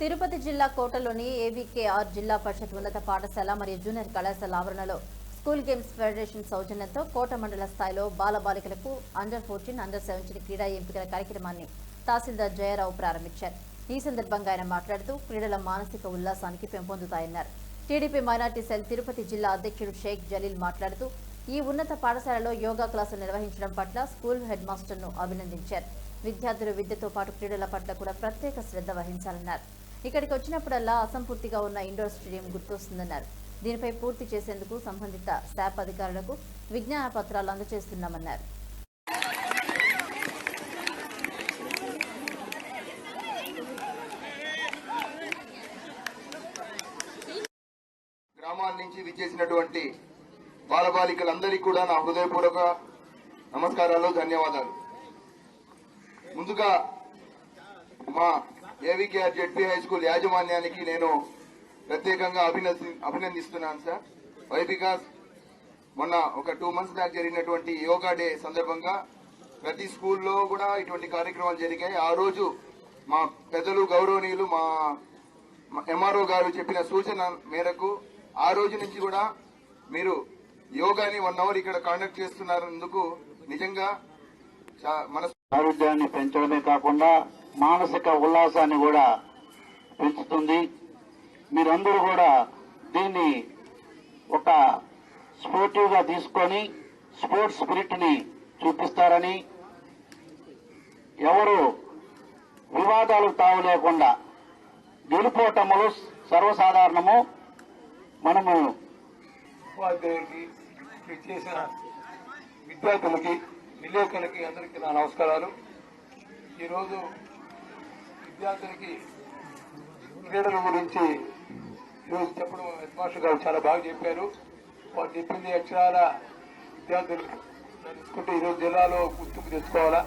తిరుపతి జిల్లా కోటలోని ఏవీకేఆర్ జిల్లా పరిషత్ ఉన్నత పాఠశాల మరియు జూనియర్ కళాశాల ఆవరణలో స్కూల్ గేమ్స్ ఫెడరేషన్ సౌజన్యంతో కోట మండల స్థాయిలో బాలబాలికలకు అండర్ ఫోర్టీన్ అండర్ సెవెంటీన్ క్రీడా ఎంపికల కార్యక్రమాన్ని తహసీల్దార్ జయరావు ప్రారంభించారు. ఈ సందర్భంగా ఆయన మాట్లాడుతూ క్రీడల మానసిక ఉల్లాసానికి పెంపొందుతాయన్నారు. టీడీపీ మైనార్టీ సెల్ తిరుపతి జిల్లా అధ్యక్షుడు షేక్ జలీల్ మాట్లాడుతూ ఈ ఉన్నత పాఠశాలలో యోగా క్లాసులు నిర్వహించడం పట్ల స్కూల్ హెడ్ మాస్టర్ను అభినందించారు. విద్యార్థులు విద్యతో పాటు క్రీడల పట్ల కూడా ప్రత్యేక శ్రద్ధ వహించాలన్నారు. ఇక్కడికి వచ్చినప్పుడల్లా అసంపూర్తిగా ఉన్న ఇండోర్ స్టేడియం గుర్తొస్తుందన్నారు. దీనిపై పూర్తి చేసేందుకు సంబంధిత శాప్ అధికారులకు విజ్ఞాన పత్రాలు అందజేస్తున్నామన్నారు. గ్రామాల నుంచి విచ్చేసినటువంటి బాలబాలికలందరికీ కూడా నా హృదయపూర్వక నమస్కారాలు ధన్యవాదాలు. ముందుగా మా ఏవికేఆర్ జెడ్పీ హై స్కూల్ యాజమాన్యానికి నేను ప్రత్యేకంగా అభినంది అభినందిస్తున్నాను సార్. వై బికాస్ మొన్న ఒక టూ మంత్స్ బ్యాక్ జరిగినటువంటి యోగా డే సందర్భంగా ప్రతి స్కూల్లో కూడా ఇటువంటి కార్యక్రమాలు జరిగాయి. ఆ రోజు మా పెద్దలు గౌరవనీయులు మా ఎంఆర్ఓ గారు చెప్పిన సూచన మేరకు ఆ రోజు నుంచి కూడా మీరు యోగాని వన్ అవర్ ఇక్కడ కండక్ట్ చేస్తున్నందుకు నిజంగా చా- మన ఆరోగ్యాన్ని పెంచడమే కాకుండా మానసిక ఉల్లాసాన్ని కూడా పెంచుతుంది. మీరందరూ కూడా దీన్ని ఒక స్పోర్టివ్గా తీసుకొని స్పోర్ట్స్ స్పిరిట్ని చూపిస్తారని ఎవరు వివాదాలు తావు లేకుండా గెలుపోటములు సర్వసాధారణము. మనము ఉపాధ్యాయులకి చేసిన విద్యార్థులకి విలేకరులకి అందరికీ నా నమస్కారాలు. ఈరోజు విద్యార్థులకి క్రీడల గురించి ఈరోజు చెప్పడం హెడ్ మాస్టర్ గారు చాలా బాగా చెప్పారు. వారు చెప్పింది అక్షరాల విద్యార్థులు తెలుసుకుంటే ఈరోజు జిల్లాలో గుర్తింపు తెచ్చుకోవాలా.